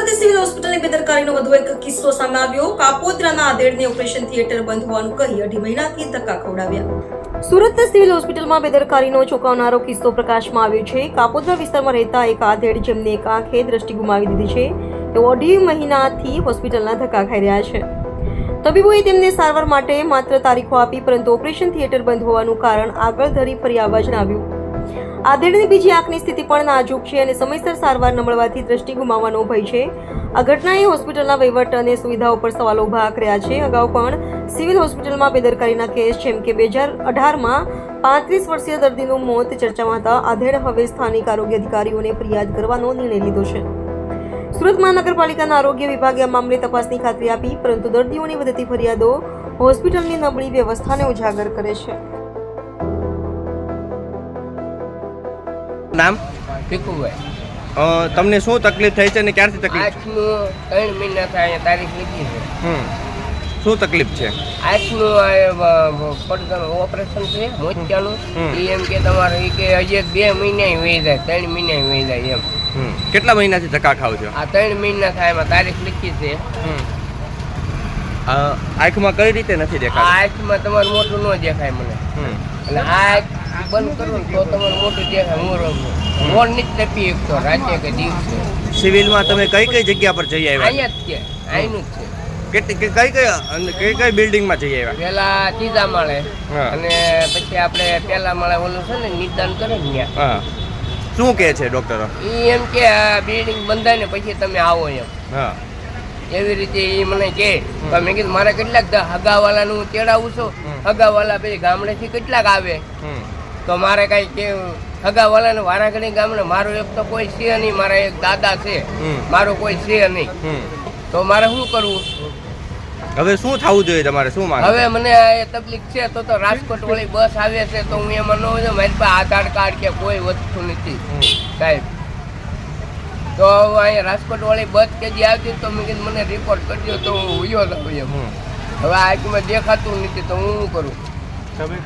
Surat civil હોસ્પિટલની બેદરકારીનો વધુ એક કિસ્સો સામે આવ્યો. કાપોદ્રાના આધેડને ઓપરેશન થિયેટર બંધ હોવાનું કહી અઢી મહિનાથી ધક્કા ખવડાવ્યા. સુરત સિવિલ હોસ્પિટલમાં બેદરકારીનો ચોંકાવનારો કિસ્સો પ્રકાશમાં આવ્યો છે. કાપોદ્રા વિસ્તારમાં રહેતા એક આધેડ જેમને એક આંખે દ્રષ્ટિ ગુમાવી દીધી છે. તેઓ અઢી મહિનાથી હોસ્પિટલના ધક્કા ખાઈ રહ્યા છે. તબીબોએ તેમને સારવાર માટે માત્ર તારીખો આપી, પરંતુ ઓપરેશન થિયેટર બંધ હોવાનું કારણ આગળ ધરી ફરી આવવા જણાવ્યું. આધેડની બીજી આંખની સ્થિતિ પણ નાજુક છે અને સમયસર સારવાર ન મળવાથી દ્રષ્ટિ ગુમાવવાનો ભય છે. આ ઘટનાએ હોસ્પિટલના વહીવટ અને સુવિધાઓ પર સવાલો ઊભા કર્યા છે. અગાઉ પણ સિવિલ હોસ્પિટલમાં બેદરકારીના કેસ, જેમ કે બે હજાર અઢારમાં પાંત્રીસ વર્ષીય દર્દીનું મોત ચર્ચામાં હતા. આધેડ હવે સ્થાનિક આરોગ્ય અધિકારીઓને ફરિયાદ કરવાનો નિર્ણય લીધો છે. સુરત મહાનગરપાલિકાના આરોગ્ય વિભાગે આ મામલે તપાસની ખાતરી આપી, પરંતુ દર્દીઓની વધતી ફરિયાદો હોસ્પિટલની નબળી વ્યવસ્થાને ઉજાગર કરે છે. નામ? ભીખુભાઈ. તમને શું તકલીફ થઈ છે અને ક્યારથી તકલીફ ત્રણ મહિના થાય તારીખ લીધી છે. હમ. શું તકલીફ છે? આઠનું આ પડદાનું ઓપરેશન છે મોતિયાનું. એ એમ કે તમારે એ કે હજી બે મહિના વહી જાય ત્રણ મહિના વહી જાય એમ. કેટલા મહિનાથી ધક્કા ખાવ છો? આ ત્રણ મહિના થાય એમાં તારીખ લીધી છે. આંખમાં કઈ રીતે નથી દેખાતું? આંખમાં તમારું મોટું ન દેખાય મને. એટલે આંખ બંધ કરો ને તો તમારું મોટું દેખાય હું મોર નથી તપી એકતો રાતે કે દિવસે. સિવિલમાં તમે કઈ કઈ જગ્યા પર જઈ આવ્યા? અહીંયા જ છે અહીંનું જ છે. કેટલી કઈ કઈ અને કઈ કઈ બિલ્ડિંગમાં જઈ આવ્યા? પેલા ત્રીજા માળે. અને પછી આપણે પેલા માળે ઓલું છે ને નિદાન કરે ને ત્યાં. શું કહે છે ડોક્ટરો? એ એમ કે આ બિલ્ડિંગ બંધાય ને પછી તમે આવો એમ. હા. એવી રીતે એ મને કે તો મેં કીધું મારે કેટલાક હગાવાલાનું હું તેડાવું છું. હગાવાલા પછી ગામડેથી કેટલાક આવે. તો મારે કાંઈ કે હગાવાલાને વારા ઘડી ગામડે મારો એક તો કોઈ છે નહીં મારા એક દાદા છે. મારો કોઈ છે નહીં. તો મારે શું કરવું? હવે શું થવું જોઈએ તમારે? શું માંગ? હવે મને આ એ તકલીફ છે તો તો રાજકોટ વાળી બસ આવે છે તો હું એમાં ન મારી પાસે આધાર કાર્ડ કે કોઈ વસ્તુ નથી. સાહેબ તો અહીંયા રાજકોટ વાળી બસ કે જે આવતી તો મેં કીધું મને રિપોર્ટ કરજો તો હું ઉયો હમ. હવે આંખમાં દેખાતું નથી તો હું શું કરું?